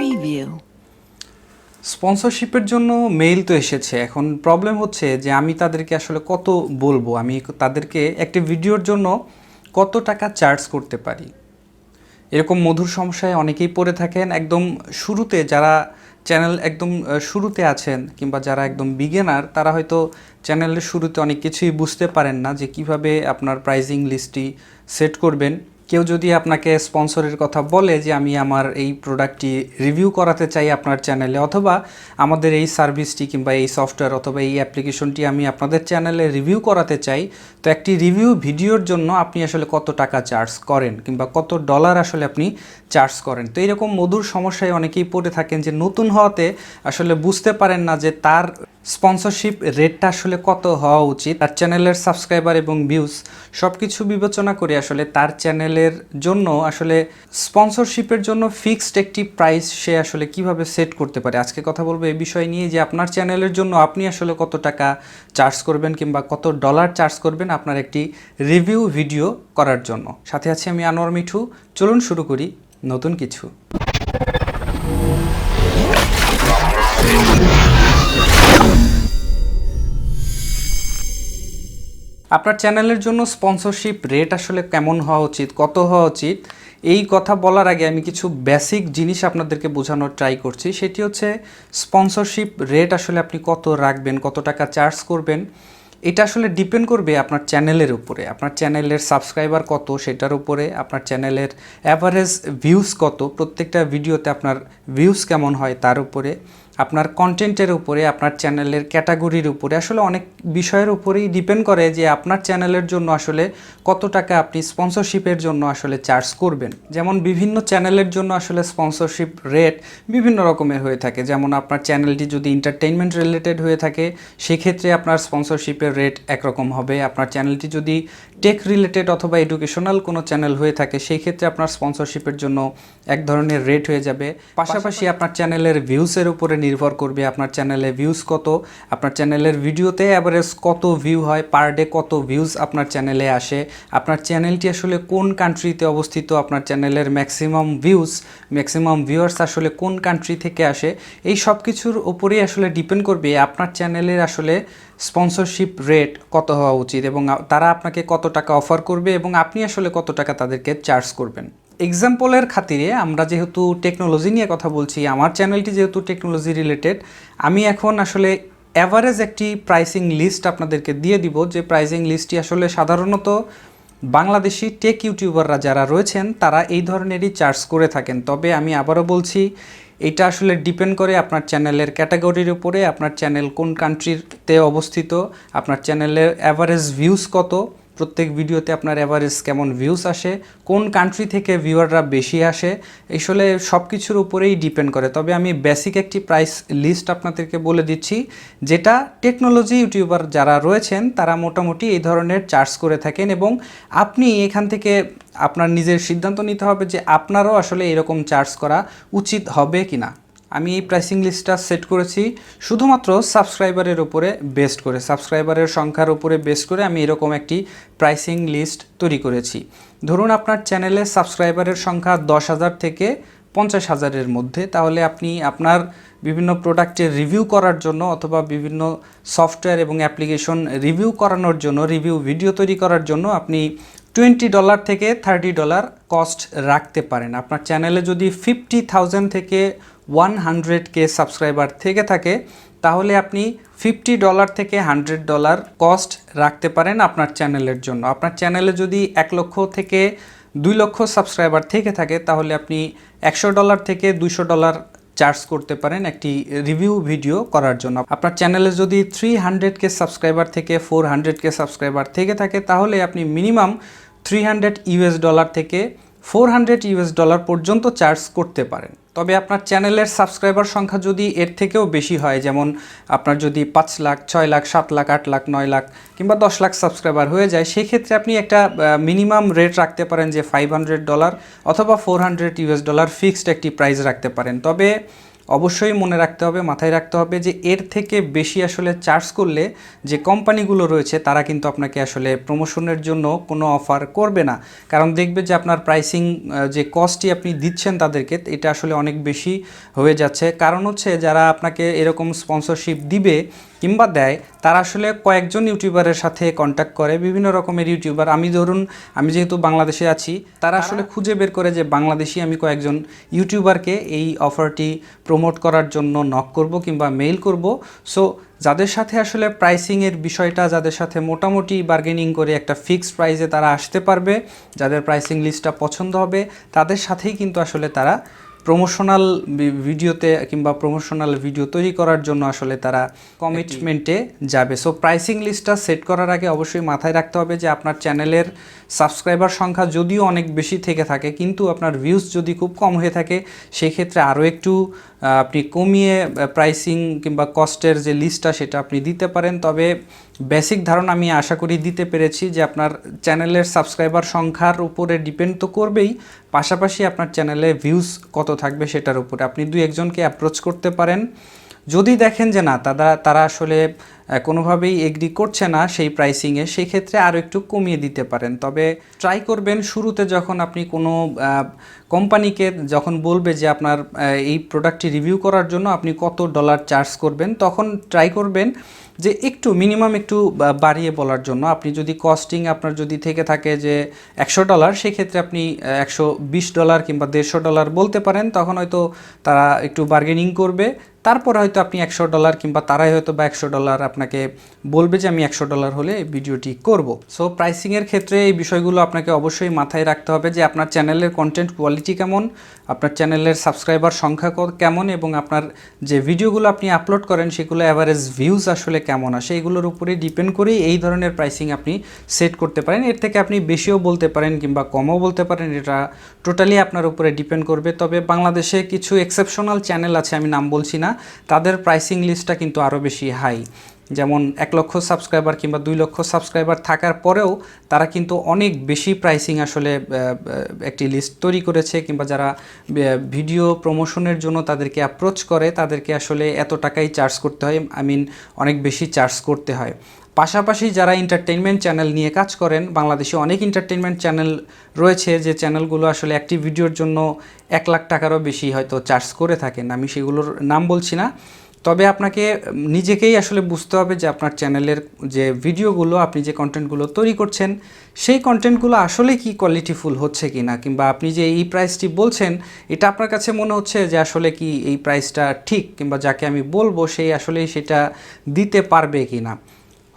Preview. স্পন্সরশিপের জন্য mail তো এসেছে। এখন প্রবলেম হচ্ছে যে আমি তাদেরকে আসলে কত বলব? আমি তাদেরকে একটি ভিডিওর জন্য কত টাকা চার্জ করতে পারি? এরকম মধুর সমস্যায় অনেকেই পড়ে থাকেন। একদম শুরুতে যারা চ্যানেল একদম শুরুতে আছেন কিংবা যারা একদম বিগিনার তারা হয়তো চ্যানেলের শুরুতে অনেক কিছুই বুঝতে পারেন না যে কীভাবে আপনার প্রাইজিং লিস্টটি সেট করবেন। কেউ যদি আপনাকে স্পন্সরের কথা বলে যে আমি আমার এই প্রোডাক্টটি রিভিউ করাতে চাই আপনার চ্যানেলে অথবা আমাদের এই সার্ভিসটি কিংবা এই সফটওয়্যার অথবা এই অ্যাপ্লিকেশনটি আমি আপনাদের চ্যানেলে রিভিউ করাতে চাই, তো একটি রিভিউ ভিডিওর জন্য আপনি আসলে কত টাকা চার্জ করেন কিংবা কত ডলার আসলে আপনি চার্জ করেন? তো এরকম মধুর সমস্যায় অনেকেই পড়ে থাকেন যে নতুন হওয়াতে আসলে বুঝতে পারেন না যে তার স্পন্সরশিপ রেটটা আসলে কত হওয়া উচিত? তার চ্যানেলের সাবস্ক্রাইবার এবং ভিউজ সব কিছু বিবেচনা করে আসলে তার চ্যানেলের জন্য আসলে স্পন্সরশিপের জন্য ফিক্সড একটি প্রাইস সে আসলে কীভাবে সেট করতে পারে? আজকে কথা বলব এই বিষয় নিয়ে যে আপনার চ্যানেলের জন্য আপনি আসলে কত টাকা চার্জ করবেন কিংবা কত ডলার চার্জ করবেন আপনার একটি রিভিউ ভিডিও করার জন্য। সাথে আছি আমি আনোয়ার মিঠু। চলুন শুরু করি নতুন কিছু। আপনার চ্যানেলের জন্য স্পন্সরশিপ রেট আসলে কেমন হওয়া উচিত? কত হওয়া উচিত? এই কথা বলার আগে আমি কিছু বেসিক জিনিস আপনাদেরকে বোঝানোর ট্রাই করছি। সেটি হচ্ছে স্পন্সরশিপ রেট আসলে আপনি কত রাখবেন, কত টাকা চার্জ করবেন? এটা আসলে ডিপেন্ড করবে আপনার চ্যানেলের উপরে। আপনার চ্যানেলের সাবস্ক্রাইবার কত, সেটার উপরে আপনার চ্যানেলের অ্যাভারেজ ভিউজ কত, প্রত্যেকটা ভিডিওতে আপনার ভিউজ কেমন হয় তার উপরে। আপনার কন্টেন্টের উপরে আপনার চ্যানেলের ক্যাটাগরির উপরে আসলে অনেক বিষয়ের উপরেই ডিপেন্ড করে যে আপনার চ্যানেলের জন্য আসলে কত টাকা আপনি স্পন্সরশিপের জন্য আসলে চার্জ করবেন। যেমন বিভিন্ন চ্যানেলের জন্য আসলে স্পন্সরশিপ রেট বিভিন্ন রকমের হয়ে থাকে। যেমন আপনার চ্যানেলটি যদি এন্টারটেইনমেন্ট রিলেটেড হয়ে থাকে সেক্ষেত্রে আপনার স্পন্সরশিপের রেট একরকম হবে। আপনার চ্যানেলটি যদি টেক রিলেটেড অথবা এডুকেশনাল কোনো চ্যানেল হয়ে থাকে সেই ক্ষেত্রে আপনার স্পন্সরশিপের জন্য এক ধরনের রেট হয়ে যাবে। পাশাপাশি আপনার চ্যানেলের ভিউসের উপরে নির্ভর করবে আপনার চ্যানেলে ভিউজ কত, আপনার চ্যানেলের ভিডিওতে অ্যাভারেজ কত ভিউ হয় পার ডে কত ভিউজ আপনার চ্যানেলে আসে, আপনার চ্যানেলটি আসলে কোন কান্ট্রিতে অবস্থিত, আপনার চ্যানেলের ম্যাক্সিমাম ভিউজ ম্যাক্সিমাম ভিউয়ার্স আসলে কোন কান্ট্রি থেকে আসে, এই সব কিছুর উপরেই আসলে ডিপেন্ড করবে আপনার চ্যানেলের আসলে স্পন্সরশিপ রেট কত হওয়া উচিত এবং তারা আপনাকে কত টাকা অফার করবে এবং আপনি আসলে কত টাকা তাদেরকে চার্জ করবেন। এক্সাম্পলের খাতিরে আমরা যেহেতু টেকনোলজি নিয়ে কথা বলছি, আমার চ্যানেলটি যেহেতু টেকনোলজি রিলেটেড আমি এখন আসলে অ্যাভারেজ একটি প্রাইসিং লিস্ট আপনাদেরকে দিয়ে দিব। যে প্রাইসিং লিস্টটি আসলে সাধারণত বাংলাদেশি টেক ইউটিউবাররা যারা রয়েছেন, তারা এই ধরনেরই চার্জ করে থাকেন। তবে আমি আবারও বলছি, এটা আসলে ডিপেন্ড করে আপনার চ্যানেলের ক্যাটাগরির উপরে, আপনার চ্যানেল কোন কান্ট্রিতে অবস্থিত, আপনার চ্যানেলের অ্যাভারেজ ভিউজ কত প্রত্যেক ভিডিওতে আপনার অ্যাভারেজ কেমন ভিউজ আসে, কোন কান্ট্রি থেকে ভিউয়াররা বেশি আসে আসলে সব কিছুর উপরেই ডিপেন্ড করে। তবে আমি বেসিক একটি প্রাইস লিস্ট আপনাদেরকে বলে দিচ্ছি, যেটা টেকনোলজি ইউটিউবার যারা রয়েছেন, তারা মোটামুটি এই ধরনের চার্জ করে থাকেন এবং আপনি এখান থেকে আপনার নিজের সিদ্ধান্ত নিতে হবে যে আপনারও আসলে এরকম চার্জ করা উচিত হবে কি না আমি এই প্রাইসিং লিস্টটা সেট করেছি শুধুমাত্র সাবস্ক্রাইবারের উপরে বেস্ট করে। সাবস্ক্রাইবারের সংখ্যার উপরে বেস্ট করে আমি এরকম একটি প্রাইসিং লিস্ট তৈরি করেছি। ধরুন আপনার চ্যানেলে সাবস্ক্রাইবারের সংখ্যা দশ হাজার থেকে পঞ্চাশ হাজারের মধ্যে, তাহলে আপনি আপনার বিভিন্ন প্রোডাক্টের রিভিউ করার জন্য অথবা বিভিন্ন সফটওয়্যার এবং অ্যাপ্লিকেশন রিভিউ করানোর জন্য রিভিউ ভিডিও তৈরি করার জন্য আপনি টোয়েন্টি ডলার থেকে থার্টি ডলার কস্ট রাখতে পারেন। আপনার চ্যানেলে যদি ফিফটি থাউজেন্ড থেকে ওয়ান হান্ড্রেড কে সাবস্ক্রাইবার থেকে থাকে, তাহলে আপনি ফিফটি ডলার থেকে হান্ড্রেড ডলার কস্ট রাখতে পারেন আপনার চ্যানেলের জন্য। আপনার চ্যানেলে যদি এক লক্ষ থেকে দুই লক্ষ সাবস্ক্রাইবার থেকে থাকে, তাহলে আপনি একশো ডলার থেকে দুইশো ডলার চার্জ করতে পারেন একটি রিভিউ ভিডিও করার জন্য। আপনার চ্যানেলে যদি থ্রি হান্ড্রেড কে সাবস্ক্রাইবার থেকে ফোর হান্ড্রেড কে সাবস্ক্রাইবার থেকে থাকে, তাহলে আপনি minimum three hundred US dollar থেকে ফোর হান্ড্রেড ইউএস ডলার পর্যন্ত চার্জ করতে পারেন। তবে আপনার চ্যানেলের সাবস্ক্রাইবার সংখ্যা যদি এর থেকেও বেশি হয়, যেমন আপনার যদি পাঁচ লাখ, ছয় লাখ, সাত লাখ, আট লাখ, নয় লাখ কিংবা দশ লাখ সাবস্ক্রাইবার হয়ে যায়, সেক্ষেত্রে আপনি একটা মিনিমাম রেট রাখতে পারেন যে ফাইভ হান্ড্রেড ডলার অথবা four hundred US dollar fixed একটি প্রাইস রাখতে পারেন। তবে অবশ্যই মনে রাখতে হবে মাথায় রাখতে হবে যে এর থেকে বেশি আসলে চার্জ করলে যে কোম্পানিগুলো রয়েছে তারা কিন্তু আপনাকে আসলে প্রমোশনের জন্য কোনো অফার করবে না। কারণ দেখবে যে আপনার প্রাইসিং যে কস্টই আপনি দিচ্ছেন তাদেরকে এটা আসলে অনেক বেশি হয়ে যাচ্ছে। কারণ হচ্ছে যারা আপনাকে এরকম স্পন্সরশিপ দিবে কিংবা দেয় তারা আসলে কয়েকজন ইউটিউবারের সাথে কন্ট্যাক্ট করে বিভিন্ন রকমের ইউটিউবার। আমি ধরুন আমি যেহেতু বাংলাদেশে আছি তারা আসলে খুঁজে বের করে যে বাংলাদেশি আমি কয়েকজন ইউটিউবারকে এই অফারটি প্রমোট করার জন্য নক করব কিংবা মেইল করব। সো যাদের সাথে আসলে প্রাইসিংয়ের বিষয়টা, যাদের সাথে মোটামুটি বার্গেনিং করে একটা ফিক্সড প্রাইসে তারা আসতে পারবে, যাদের প্রাইসিং লিস্টটা পছন্দ হবে, তাদের সাথেই কিন্তু আসলে তারা প্রমোশনাল ভিডিওতে কিংবা প্রমোশনাল ভিডিও তৈরি করার জন্য আসলে তারা কমিটমেন্টে যাবে। সো প্রাইসিং লিস্টটা সেট করার আগে অবশ্যই মাথায় রাখতে হবে যে আপনার চ্যানেলের সাবস্ক্রাইবার সংখ্যা যদিও অনেক বেশি থেকে থাকে, কিন্তু আপনার ভিউজ যদি খুব কম হয়ে থাকে সেই ক্ষেত্রে আরও একটু আপনি কমিয়ে প্রাইসিং কিংবা কস্টের যে লিস্টটা সেটা আপনি দিতে পারেন। তবে বেসিক ধারণা আমি আশা করি দিতে পেরেছি যে আপনার চ্যানেলের সাবস্ক্রাইবার সংখ্যার উপরে ডিপেন্ড তো করবেই, পাশাপাশি আপনার চ্যানেলে ভিউজ কত থাকবে সেটার উপরে। আপনি দুই একজনকে অ্যাপ্রোচ করতে পারেন। যদি দেখেন যে না, তারা তারা আসলে কোনোভাবেই এগ্রি করছে না সেই প্রাইসিংয়ে সেই ক্ষেত্রে আরও একটু কমিয়ে দিতে পারেন। তবে ট্রাই করবেন শুরুতে যখন আপনি কোনো কোম্পানিকে যখন বলবে যে আপনার এই প্রোডাক্টটি রিভিউ করার জন্য আপনি কত ডলার চার্জ করবেন, তখন ট্রাই করবেন যে একটু মিনিমাম একটু বাড়িয়ে বলার জন্য। আপনি যদি কস্টিং আপনার যদি থেকে থাকে যে একশো ডলার সেক্ষেত্রে আপনি একশো বিশ ডলার কিংবা দেড়শো ডলার বলতে পারেন, তখন হয়তো তারা একটু বার্গেনিং করবে। তারপর হয়তো আপনি একশো ডলার কিংবা তারাই হয়তো বা একশো ডলার আপনাকে বলবে যে আমি একশো ডলার হলে ভিডিওটি করব। সো প্রাইসিংয়ের ক্ষেত্রে এই বিষয়গুলো আপনাকে অবশ্যই মাথায় রাখতে হবে যে আপনার চ্যানেলের কন্টেন্ট কোয়ালিটি কেমন, আপনার চ্যানেলের সাবস্ক্রাইবার সংখ্যা কেমন এবং আপনার যে ভিডিওগুলো আপনি আপলোড করেন সেগুলো অ্যাভারেজ ভিউজ আসলে কেমন। আসে এগুলোর উপরে ডিপেন্ড করেই এই ধরনের প্রাইসিং আপনি সেট করতে পারেন। এর থেকে আপনি বেশিও বলতে পারেন কিংবা কমও বলতে পারেন, এটা টোটালি আপনার উপরে ডিপেন্ড করবে। তবে বাংলাদেশে কিছু এক্সেপশনাল চ্যানেল আছে, আমি নাম বলছি না, তাদের প্রাইসিং লিস্টটা কিন্তু আরও বেশি হাই যেমন এক লক্ষ সাবস্ক্রাইবার কিংবা দুই লক্ষ সাবস্ক্রাইবার থাকার পরেও তারা কিন্তু অনেক বেশি প্রাইসিং আসলে একটি লিস্ট তৈরি করেছে কিংবা যারা ভিডিও প্রমোশনের জন্য তাদেরকে অ্যাপ্রোচ করে, তাদেরকে আসলে এত টাকাই চার্জ করতে হয় আই মিন অনেক বেশি চার্জ করতে হয়। পাশাপাশি যারা এন্টারটেনমেন্ট চ্যানেল নিয়ে কাজ করেন, বাংলাদেশে অনেক এন্টারটেনমেন্ট চ্যানেল রয়েছে যে চ্যানেলগুলো আসলে একটি ভিডিওর জন্য এক লাখ টাকারও বেশি হয়তো চার্জ করে থাকেন। আমি সেগুলোর নাম বলছি না। তবে আপনাকে নিজেকেই আসলে বুঝতে হবে যে আপনার চ্যানেলের যে ভিডিওগুলো, আপনি যে কন্টেন্টগুলো তৈরি করছেন, সেই কন্টেন্টগুলো আসলে কি কোয়ালিটিফুল হচ্ছে কি না কিংবা আপনি যে এই প্রাইসটি বলছেন, এটা আপনার কাছে মনে হচ্ছে যে আসলে কি এই প্রাইসটা ঠিক? কিংবা যাকে আমি বলব সেই আসলেই সেটা দিতে পারবে কি না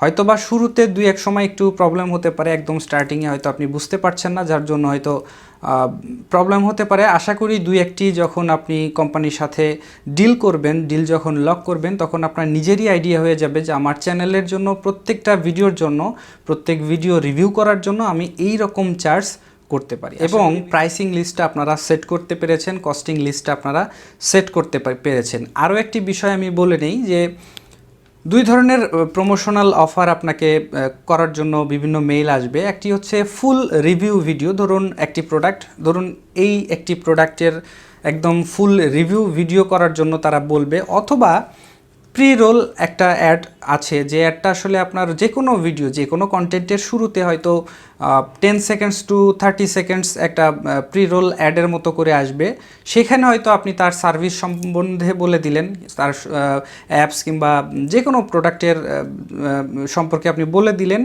হয়তো বা শুরুতে দুই এক সময় একটু প্রবলেম হতে পারে, একদম স্টার্টিংয়ে হয়তো আপনি বুঝতে পারছেন না, যার জন্য হয়তো প্রবলেম হতে পারে। আশা করি দুই একটি যখন আপনি কোম্পানির সাথে ডিল করবেন ডিল যখন লক করবেন তখন আপনার নিজেরই আইডিয়া হয়ে যাবে যে আমার চ্যানেলের জন্য প্রত্যেকটা ভিডিওর জন্য প্রত্যেক ভিডিও রিভিউ করার জন্য আমি এই রকম চার্জ করতে পারি। এবং প্রাইসিং লিস্টটা আপনারা সেট করতে পেরেছেন কস্টিং লিস্টটা আপনারা সেট করতে পেরেছেন। আরও একটি বিষয় আমি বলে নেই যে দুই ধরনের প্রমোশনাল অফার আপনাকে করার জন্য বিভিন্ন মেইল আসবে। একটি হচ্ছে ফুল রিভিউ ভিডিও ধরুন একটি প্রোডাক্ট ধরুন এই একটি প্রোডাক্টের একদম ফুল রিভিউ ভিডিও করার জন্য তারা বলবে, অথবা প্রি রোল একটা অ্যাড আছে, যে অ্যাডটা আসলে আপনার যে কোনো ভিডিও যে কোনো কন্টেন্টের শুরুতে হয়তো ten seconds to thirty seconds একটা প্রি রোল অ্যাডের মতো করে আসবে। সেখানে হয়তো আপনি তার সার্ভিস সম্বন্ধে বলে দিলেন, তার অ্যাপস কিংবা যে কোনো প্রোডাক্টের সম্পর্কে আপনি বলে দিলেন,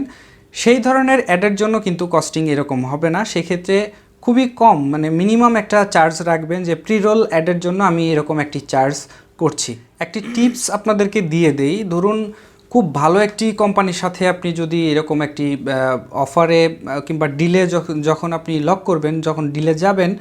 সেই ধরনের অ্যাডের জন্য কিন্তু কস্টিং এরকম হবে না। সেক্ষেত্রে খুবই কম মানে মিনিমাম একটা চার্জ রাখবেন যে প্রি রোল অ্যাডের জন্য আমি এরকম একটি চার্জ করছি। একটি টিপস আপনাদেরকে দিয়ে দেই। ধরুন, খুব ভালো একটি কোম্পানির সাথে আপনি যদি এরকম একটি অফারে কিংবা ডিলে যখন আপনি লক করবেন, যখন ডিলে যাবেন,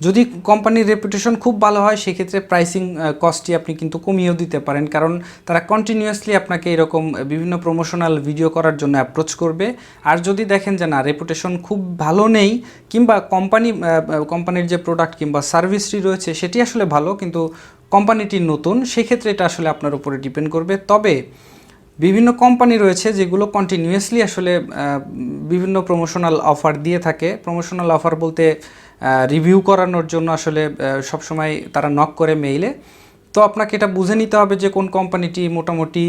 যদি কোম্পানির রেপুটেশন খুব ভালো হয়, সেক্ষেত্রে প্রাইসিং কস্টটি আপনি কিন্তু কমিয়েও দিতে পারেন। কারণ, তারা কন্টিনিউয়াসলি আপনাকে এরকম বিভিন্ন প্রমোশনাল ভিডিও করার জন্য অ্যাপ্রোচ করবে। আর যদি দেখেন যে, না রেপুটেশন খুব ভালো নেই, কিংবা কোম্পানি কোম্পানির যে প্রোডাক্ট কিংবা সার্ভিসটি রয়েছে, সেটি আসলে ভালো, কিন্তু কোম্পানিটি নতুন, সেক্ষেত্রে এটা আসলে আপনার উপরে ডিপেন্ড করবে। তবে বিভিন্ন কোম্পানি রয়েছে যেগুলো কন্টিনিউয়াসলি আসলে বিভিন্ন প্রমোশনাল অফার দিয়ে থাকে। প্রমোশনাল অফার বলতে রিভিউ করানোর জন্য আসলে সবসময় তারা নক করে মেইলে তো আপনাকে এটা বুঝে নিতে হবে যে কোন কোম্পানিটি মোটামুটি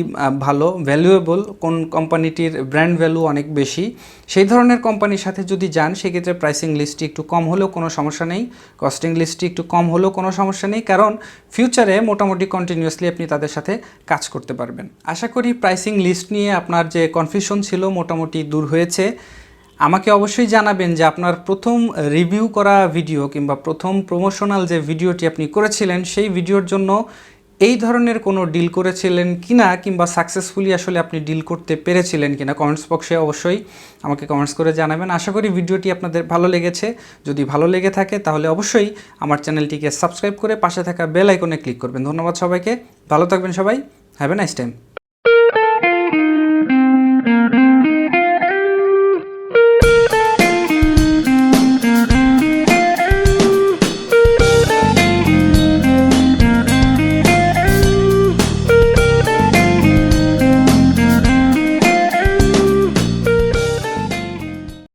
ভালো ভ্যালুয়েবল কোন কোম্পানিটির ব্র্যান্ড ভ্যালু অনেক বেশি। সেই ধরনের কোম্পানির সাথে যদি যান, সেক্ষেত্রে প্রাইসিং লিস্টটি একটু কম হলেও কোনো সমস্যা নেই। কস্টিং লিস্টটি একটু কম হলেও কোনো সমস্যা নেই, কারণ ফিউচারে মোটামুটি কন্টিনিউয়াসলি আপনি তাদের সাথে কাজ করতে পারবেন। আশা করি প্রাইসিং লিস্ট নিয়ে আপনার যে কনফিউশন ছিল মোটামুটি দূর হয়েছে। আমাকে অবশ্যই জানাবেন যে আপনার প্রথম রিভিউ করা ভিডিও কিংবা প্রথম প্রমোশনাল যে ভিডিওটি আপনি করেছিলেন, সেই ভিডিওর জন্য এই ধরনের কোনো ডিল করেছিলেন কিনা কিংবা সাকসেসফুলি আসলে আপনি ডিল করতে পেরেছিলেন কিনা কমেন্টস বক্সে অবশ্যই আমাকে কমেন্টস করে জানাবেন। আশা করি ভিডিওটি আপনাদের ভালো লেগেছে। যদি ভালো লেগে থাকে তাহলে অবশ্যই আমার চ্যানেলটিকে সাবস্ক্রাইব করে পাশে থাকা বেল আইকনে ক্লিক করবেন। ধন্যবাদ সবাইকে। ভালো থাকবেন সবাই। Have a nice time